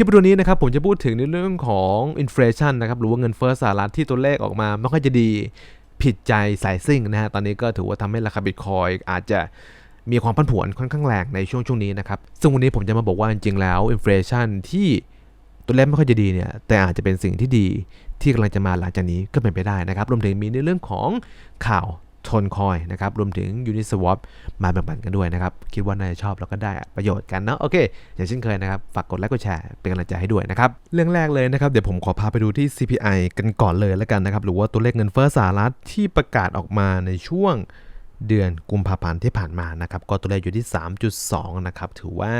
ลิปวิดีโอนี้นะครับผมจะพูดถึงในเรื่องของอินฟลชันนะครับหรือว่าเงินเฟ้อสหรัฐที่ตัวเลขออกมาไม่ค่อยจะดีผิดใจสายซิ่งนะฮะตอนนี้ก็ถือว่าทำให้ราคาบิตคอยอาจจะมีความผันผวนค่อนข้างแรงในช่วงช่วงนี้นะครับ ซึ่งวันนี้ผมจะมาบอกว่าจริงๆแล้วอินฟลชันที่ตัวเลขไม่ค่อยจะดีเนี่ยแต่อาจจะเป็นสิ่งที่ดีที่กำลังจะมาหลังจากนี้ก็เป็นไปได้นะครับ รวมถึงมีในเรื่องของข่าว ทนคอยนะครับรวมถึง Uniswap มาแบ่งปันกันด้วยนะครับ คิดว่าน่าจะชอบแล้วก็ได้ประโยชน์กันเนาะโอเค อย่างเช่นเคยนะครับ ฝากกดไลค์กดแชร์เป็นกำลังใจให้ด้วยนะครับ เรื่องแรกเลยนะครับ เดี๋ยวผมขอพาไปดูที่ CPI กันก่อนเลยแล้วกันนะครับ หรือว่าตัวเลขเงินเฟ้อสหรัฐที่ประกาศออกมาในช่วงเดือนกุมภาพันธ์ที่ผ่านมานะครับก็ตัวเลขอยู่ที่ 3.2 นะครับถือว่า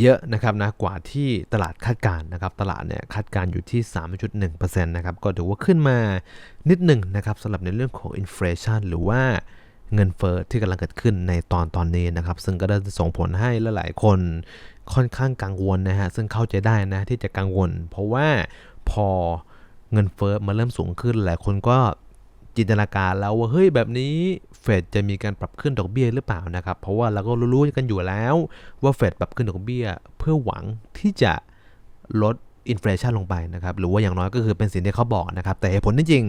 เยอะนะครับนะกว่าที่ตลาดคาดการนะครับตลาดเนี่ยคาดการอยู่ที่ 3.1%นะครับก็ถือว่าขึ้นมานิดหนึ่งนะครับสำหรับในเรื่องของอินฟลชันหรือว่าเงินเฟอ้อที่กำลังเกิดขึ้นในตอนตอนนี้นะครับ ซึ่งก็ได้ส่งผลให้หลายๆคนค่อนข้างกังวลนะฮะซึ่งเข้าใจได้นะที่จะกังวล เพราะว่าพอเงินเฟอ้อมาเริ่มสูงขึ้นหลายคนก็ จินตนาการแล้วว่าเฮ้ยแบบนี้เฟดจะมีการปรับขึ้นดอกเบี้ยหรือเปล่านะครับ เพราะว่าเราก็รู้ๆกันอยู่แล้วว่าเฟดปรับขึ้นดอกเบี้ยเพื่อหวังที่จะลดอินฟลชันลงไปนะครับหรือว่าอย่างน้อยก็คือเป็นสิ่งที่เขาบอกนะครับ แต่เหตุผลจริง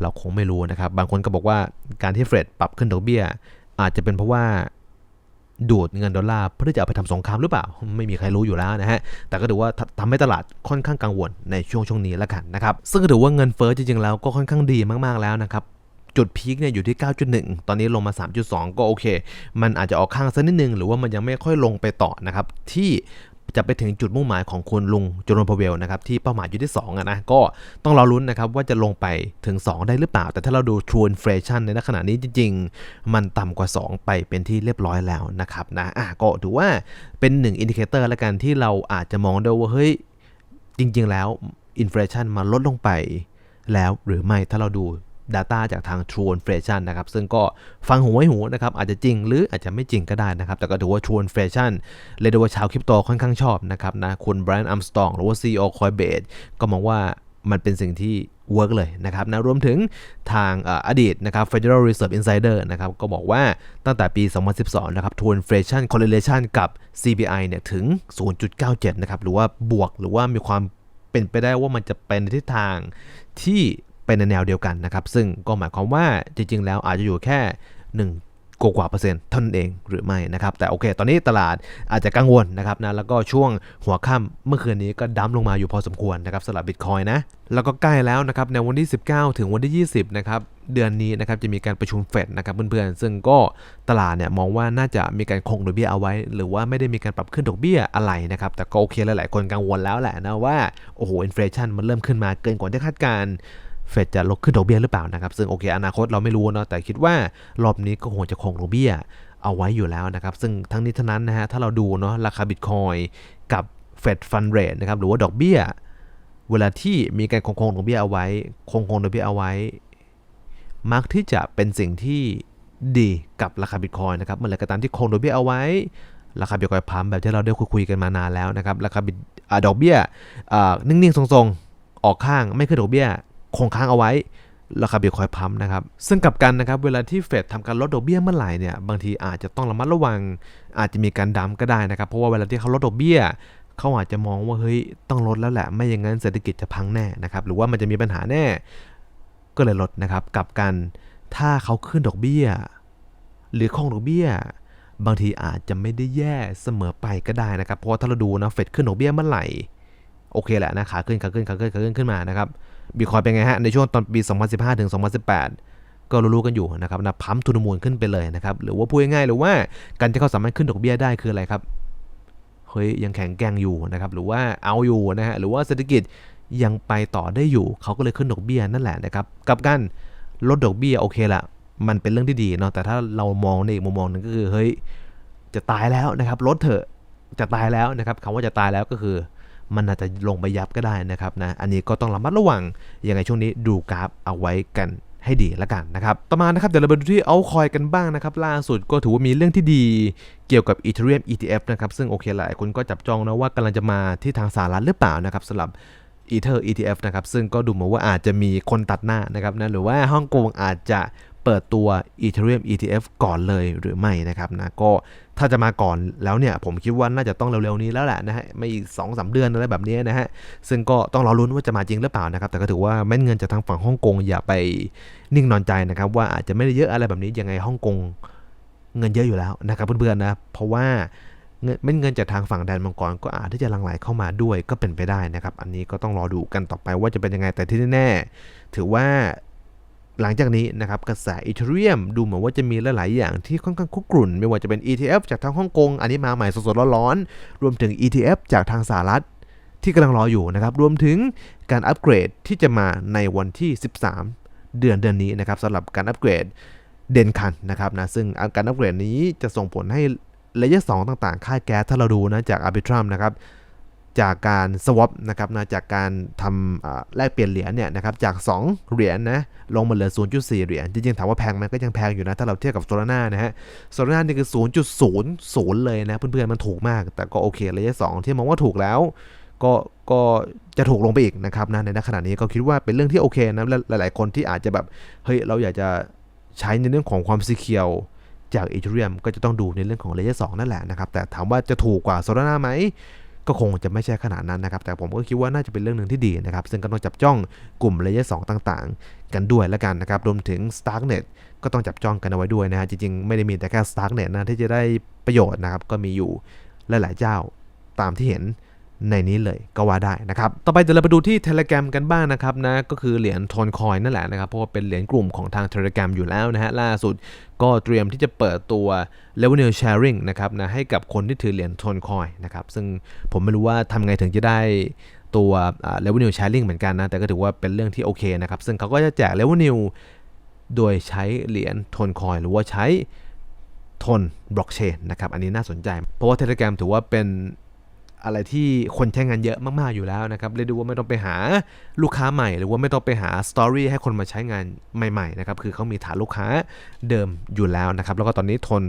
เราคงไม่รู้นะครับ บางคนก็บอกว่าการที่เฟดปรับขึ้นดอกเบี้ย อาจจะเป็นเพราะว่า ดูดเงินดอลลาร์เพื่อจะเอาไปทำสงครามหรือเปล่า ไม่มีใครรู้อยู่แล้วนะฮะ แต่ก็ถือว่าทำให้ตลาดค่อนข้างกังวลในช่วงช่วงนี้แล้วกันนะครับ ซึ่งถือว่าเงินเฟ้อจริงๆแล้วก็ค่อนข้างดีมากๆแล้วนะครับจุดพีคเนี่ยอยู่ที่ 9.1 ตอนนี้ลงมา 3.2 ก็โอเค มันอาจจะออกข้างสักนิดนึง หรือว่ามันยังไม่ค่อยลงไปต่อนะครับ ที่ จะไปถึงจุดมุ่งหมายของคุณลุงโจนพเวลนะครับที่เป้าหมายอยู่ที่2อะนะก็ต้องรอรุ้นนะครับว่าจะลงไปถึง 2 ได้หรือเปล่า แต่ถ้าเราดู True Inflation ในขณะนี้จริง ๆ มันต่ำกว่า 2 ไปเป็นที่เรียบร้อยแล้วนะครับนะอะก็ถือว่าเป็นหนึ่งอินดิเคเตอร์ละกันที่เราอาจจะมองได้ว่าเฮ้ยจริง ๆ แล้วอินฟลชันมาลดลงไปแล้วหรือไม่ถ้าเราดู Data จากทาง True Inflation นะครับ ซึ่งก็ฟังหูไว้หูนะครับ อาจจะจริงหรืออาจจะไม่จริงก็ได้นะครับ แต่ก็ถือว่า True Inflation เรียกได้ว่าชาวคริปโตค่อนข้างชอบนะครับนะ คุณ Brian Armstrong หรือว่า CEO Coinbase ก็มองว่ามันเป็นสิ่งที่เวิร์กเลยนะครับนะรวมถึงทางอดีตนะครับ Federal Reserve Insider นะครับก็บอกว่าตั้งแต่ปี 2012 นะครับ True Inflation Correlation กับ CPI เนี่ยถึง 0.97 นะครับ หรือว่าบวกหรือว่ามีความเป็นไปได้ว่ามันจะเป็นทิศทางที่ เป็นในแนวเดียวกันนะครับ ซึ่งก็หมายความว่าจริง ๆ แล้วอาจจะอยู่แค่ 1กกว่าเปอร์เซ็นต์เท่านั้นเองหรือไม่นะครับ แต่โอเค ตอนนี้ตลาดอาจจะกังวลนะครับนะแล้วก็ช่วงหัวค่ำเมื่อคืนนี้ก็ดั้มลงมาอยู่พอสมควรนะครับสำหรับบิตคอยนะ แล้วก็ใกล้แล้วนะครับในวันที่ 19 ถึงวันที่ 20 นะครับเดือนนี้นะครับจะมีการประชุมเฟดนะครับเพื่อนๆ ซึ่งก็ตลาดเนี่ยมองว่าน่าจะมีการคงดอกเบี้ยเอาไว้ หรือว่าไม่ได้มีการปรับขึ้นดอกเบี้ยอะไรนะครับ แต่ก็โอเคหลายๆคนกังวลแล้วแหละนะว่าโอ้โหอินฟลชันมันเริ่มขึ้นมาเกินกว่าที่คาดการ เฟดจะลดขึ้นดอกเบี้ยหรือเปล่านะครับ ซึ่งโอเคอนาคตเราไม่รู้เนาะแต่คิดว่ารอบนี้ก็คงจะคงดอกเบี้ยเอาไว้อยู่แล้วนะครับ ซึ่งทั้งนี้ทั้งนั้นนะฮะถ้าเราดูเนาะราคาบิตคอยกับเฟดฟันเรทนะครับหรือว่าดอกเบี้ย เวลาที่มีการคงคงดอกเบี้ยเอาไว้ คงคงดอกเบี้ยเอาไว้ มักที่จะเป็นสิ่งที่ดีกับราคาบิตคอยนะครับเมื่อไรก็ตามที่คงดอกเบี้ยเอาไว้ ราคาบิตคอยพัมแบบที่เราได้คุยกันมานานแล้วนะครับราคาบิตดอกเบี้ยนิ่งๆทรงๆ ออกข้างไม่ขึ้นดอกเบี้ย คงค้างเอาไว้ราคาบิตคอยพัมนะครับ ซึ่งกับกันนะครับเวลาที่เฟดทำการลดดอกเบี้ยเมื่อไหร่เนี่ยบางทีอาจจะต้องระมัดระวัง อาจจะมีการดัมก็ได้นะครับ เพราะว่าเวลาที่เขาลดดอกเบี้ยเขาอาจจะมองว่าเฮ้ยต้องลดแล้วแหละ ไม่อย่างนั้นเศรษฐกิจจะพังแน่นะครับหรือว่ามันจะมีปัญหาแน่ก็เลยลดนะครับกับกันถ้าเขาขึ้นดอกเบี้ย หรือคงดอกเบี้ย บางทีอาจจะไม่ได้แย่เสมอไปก็ได้นะครับเพราะว่าถ้าเราดูนะเฟดขึ้นดอกเบี้ยเมื่อไหร่โอเคแหละนะขาขึ้นขาขึ้นขาขึ้นขาขึ้นขึ้นมานะครับ บิตคอยเป็นไงฮะ ในช่วงตอนปี 2015 ถึง 2018 ก็รู้ๆกันอยู่นะครับนะพัมทุนมูลขึ้นไปเลยนะครับ หรือว่าพูดง่ายๆหรือว่าการที่เขาสามารถขึ้นดอกเบี้ยได้คืออะไรครับ เฮ้ยยังแข็งแกร่งอยู่นะครับ หรือว่าเอาอยู่นะฮะ หรือว่าเศรษฐกิจยังไปต่อได้อยู่ เขาก็เลยขึ้นดอกเบี้ยนั่นแหละนะครับ กับการลดดอกเบี้ยโอเคละมันเป็นเรื่องที่ดีเนาะ แต่ถ้าเรามองในอีกมุมมองนึงก็คือเฮ้ยจะตายแล้วนะครับลดเถอะจะตายแล้วนะครับคำว่าจะตายแล้วก็คือ มันอาจจะลงไปยับก็ได้นะครับนะ อันนี้ก็ต้องระมัดระวัง ยังไงช่วงนี้ดูกราฟเอาไว้กันให้ดีละกันนะครับ ต่อมานะครับเดี๋ยวเราไปดูที่เอาคอยกันบ้างนะครับ ล่าสุดก็ถือว่ามีเรื่องที่ดีเกี่ยวกับ Ethereum ETF นะครับ ซึ่งโอเคหลายคนก็จับจองนะว่ากำลังจะมาที่ทางสหรัฐหรือเปล่านะครับสำหรับ Ether ETF นะครับ ซึ่งก็ดูเหมือนว่าอาจจะมีคนตัดหน้านะครับนะหรือว่าฮ่องกงอาจจะ เปิดตัว Ethereum ETF ก่อนเลยหรือไม่นะครับนะก็ถ้าจะมาก่อนแล้วเนี่ย ผมคิดว่าน่าจะต้องเร็วๆนี้แล้วแหละนะฮะไม่อีก2อสเดือนอะไรแบบนี้นะฮะซึ่งก็ต้องรอรุ้นว่าจะมาจริงหรือเปล่านะครับ แต่ก็ถือว่าเม็ดเงินจากทางฝั่งฮ่องกงอย่าไปนิ่งนอนใจนะครับว่าอาจจะไม่ได้เยอะอะไรแบบนี้ยังไงฮ่องกงเงินเยอะอยู่แล้วนะครับเพื่อนๆนะเพราะว่าเงินเม็ดเงินจากทางฝั่งแดนมังกรก็อาจที่จะหลั่งไหลเข้ามาด้วยก็เป็นไปได้นะครับ อันนี้ก็ต้องรอดูกันต่อไปว่าจะเป็นยังไงแต่ที่แน่ๆถือว่า หลังจากนี้นะครับกระแสอีเทเรียมดูเหมือนว่าจะมีหลายๆอย่างที่ค่อนข้างคุกรุ่น ไม่ว่าจะเป็น ETF จากทางฮ่องกงอันนี้มาใหม่สดๆร้อนๆรวมถึง ETF จากทางสหรัฐที่กำลังรออยู่นะครับ รวมถึงการอัปเกรดที่จะมาในวันที่ 13 เดือนเดือนนี้นะครับสำหรับการอัปเกรดเด่นคันนะครับนะซึ่งการอัปเกรดนี้จะส่งผลให้เลเยอร์สต่างๆ ค่ายแก๊สถ้าเราดูนะจาก Arbitrum นะครับ จากการ swap นะครับนะจากการทำแลกเปลี่ยนเหรียญเนี่ยนะครับจาก 2 เหรียญนะลงมาเหลือ 0.4 เหรียญจริงๆถามว่าแพงไหมก็ยังแพงอยู่นะ ถ้าเราเทียบกับโซลาร่านะฮะโซลาร่านี่คือ 0.00 เลยนะ เพื่อนๆมันถูกมาก แต่ก็โอเคระยะ2ที่มองว่าถูกแล้ว ก็ก็จะถูกลงไปอีกนะครับนะในขณะนี้ก็คิดว่าเป็นเรื่องที่โอเคนะและหลายๆคนที่อาจจะแบบเฮ้ยเราอยากจะใช้ในเรื่องของความซีเคียวจากอีเทเรียมก็จะต้องดูในเรื่องของระยะ2นั่นแหละนะครับ แต่ถามว่าจะถูกกว่าโซลาร่าไหม ก็คงจะไม่ใช่ขนาดนั้นนะครับ แต่ผมก็คิดว่าน่าจะเป็นเรื่องหนึ่งที่ดีนะครับ ซึ่งก็ต้องจับจ้องกลุ่มเลเยอร์สต่างๆ กันด้วยแล้วกันนะครับ รวมถึง Starknet ก็ต้องจับจ้องกันเอาไว้ด้วยนะฮะ จริงๆ ไม่ได้มีแต่แค่ Starknet นะที่จะได้ประโยชน์นะครับ ก็มีอยู่หลายๆเจ้าตามที่เห็น ในนี้เลยก็ว่าได้นะครับต่อไปเดี๋ยวเราไปดูที่ Telegram กันบ้างนะครับนะก็คือเหรียญโทนคอยนั่นแหละนะครับเพราะว่าเป็นเหรียญกลุ่มของทาง Telegram อยู่แล้วนะฮะล่าสุดก็เตรียมที่จะเปิดตัว Revenue Sharing นะครับนะให้กับคนที่ถือเหรียญโทนคอยนะครับซึ่งผมไม่รู้ว่าทำไงถึงจะได้ตัว Revenue Sharing เหมือนกันนะแต่ก็ถือว่าเป็นเรื่องที่โอเคนะครับซึ่งเขาก็จะแจก Revenue โดยใช้เหรียญโทนคอยหรือว่าใช้ทนบล็อกเชนนะครับอันนี้น่าสนใจ เพราะว่า Telegram ถือว่าเป็น อะไรที่คนใช้งานเยอะมากๆอยู่แล้วนะครับเรียด้ว่าไม่ต้องไปหาลูกค้าใหม่ หรือว่าไม่ต้องไปหาสตอรี่ให้คนมาใช้งานใหม่ๆนะครับคือเขามีฐานลูกค้าเดิมอยู่แล้วนะครับแล้วก็ตอนนี้ทน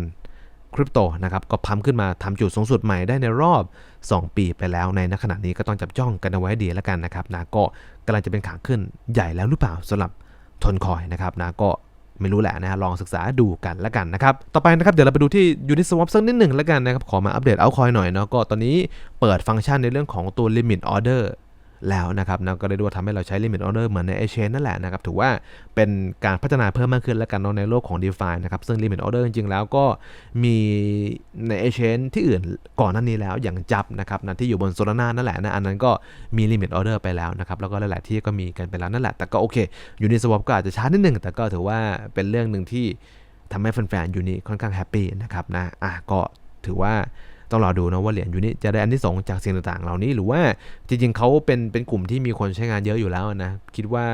คริปโตนะครับก็พัมขึ้นมาทำจุดสูงสุดใหม่ได้ในรอบ 2 ปีไปแล้วในณขณะนี้ก็ต้องจับจ้องกันเอาไว้ดีแล้วกันนะครับนะก็กำลังจะเป็นขาขึ้นใหญ่แล้วหรือเปล่าสำหรับทนคอยนะครับนะก็ ไม่รู้แหละนะฮะลองศึกษาดูกันแล้วกันนะครับ ต่อไปนะครับเดี๋ยวเราไปดูที่ Uniswap สักนิดหนึ่งแล้วกันนะครับ ขอมาอัปเดตเอาคอยหน่อยเนาะก็ตอนนี้เปิดฟังก์ชันในเรื่องของตัว Limit Order แล้วนะครับนะก็ได้ดูว่าทำให้เราใช้ Limit Order เหมือนใน Exchange นั่นแหละนะครับถือว่าเป็นการพัฒนาเพิ่มมากขึ้นแล้วกันในโลกของ DeFi นะครับซึ่ง Limit Order จริงๆ แล้วก็มีใน Exchange ที่อื่นก่อนหน้านี้แล้วอย่างจับนะครับนะที่อยู่บน Solana นั่นแหละนะอันนั้นก็มี Limit Order ไปแล้วนะครับแล้วก็หลายๆที่ก็มีกันไปแล้วนั่นแหละ แต่ก็โอเค Uniswap ก็อาจจะช้านิดนึงแต่ก็ถือว่าเป็นเรื่องหนึ่งที่ทำให้แฟนๆยูนิค่อนข้างแฮปปี้นะครับนะอะก็ถือว่า ต้องรอดูนะว่าเหรียญยูนิจะได้อันที่สองจากสิ่งต่างๆ เหล่านี้หรือว่าจริงๆเขาเป็นเป็นกลุ่มที่มีคนใช้งานเยอะอยู่แล้วนะคิดว่า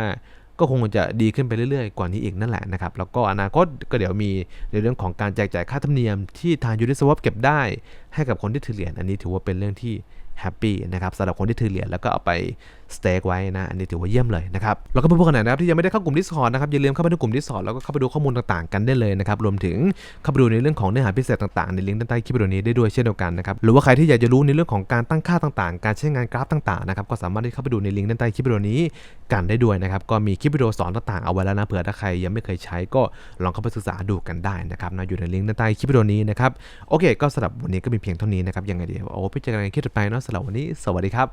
ก็คงจะดีขึ้นไปเรื่อยๆ กว่านี้อีกนั่นแหละนะครับ แล้วก็อนาคตก็เดี๋ยวมีในเรื่องของการแจกจ่ายค่าธรรมเนียมที่ทางยูนิสวอปเก็บได้ ให้กับคนที่ถือเหรียญอันนี้ถือว่าเป็นเรื่องที่แฮปปี้นะครับสำหรับคนที่ถือเหรียญแล้วก็เอาไปสเต็กไว้นะอันนี้ถือว่าเยี่ยมเลยนะครับแล้วก็เพื่อนๆคนไหนนะครับที่ยังไม่ได้เข้ากลุ่ม Discord นะครับอย่าลืมเข้าไปในกลุ่ม Discord แล้วก็เข้าไปดูข้อมูลต่างๆกันได้เลยนะครับรวมถึงเข้าไปดูในเรื่องของเนื้อหาพิเศษต่างๆ ในลิงก์ด้านใต้คลิปวิดีโอนี้ได้ด้วยเช่นเดียวกันนะครับหรือว่าใครที่อยากจะรู้ในเรื่องของการตั้งค่าต่างๆ การใช้งานกราฟต่างๆนะครับก็สามารถที่เข้าไปดูในลิงก์ด้านใต้คลิปวิดีโอนี้กันได้ด้วยนะครับก็มีคลิปวิดีโอสอนต่างๆเอาไว้แล้วนะเผื่อถ้าใครยังไม่เคยใช้ก็ลองเข้าไปศึกษาดูกันได้นะครับนะอยู่ในลิงก์ด้านใต้คลิปวิดีโอนี้นะครับโอเคก็สำหรับวันนี้ก็มีเพียงเท่านี้นะครับยังไงเดี๋ยวเอาไว้พิจารณาคลิปต่อไปเนาะสำหรับวันนี้สวัสดีครับ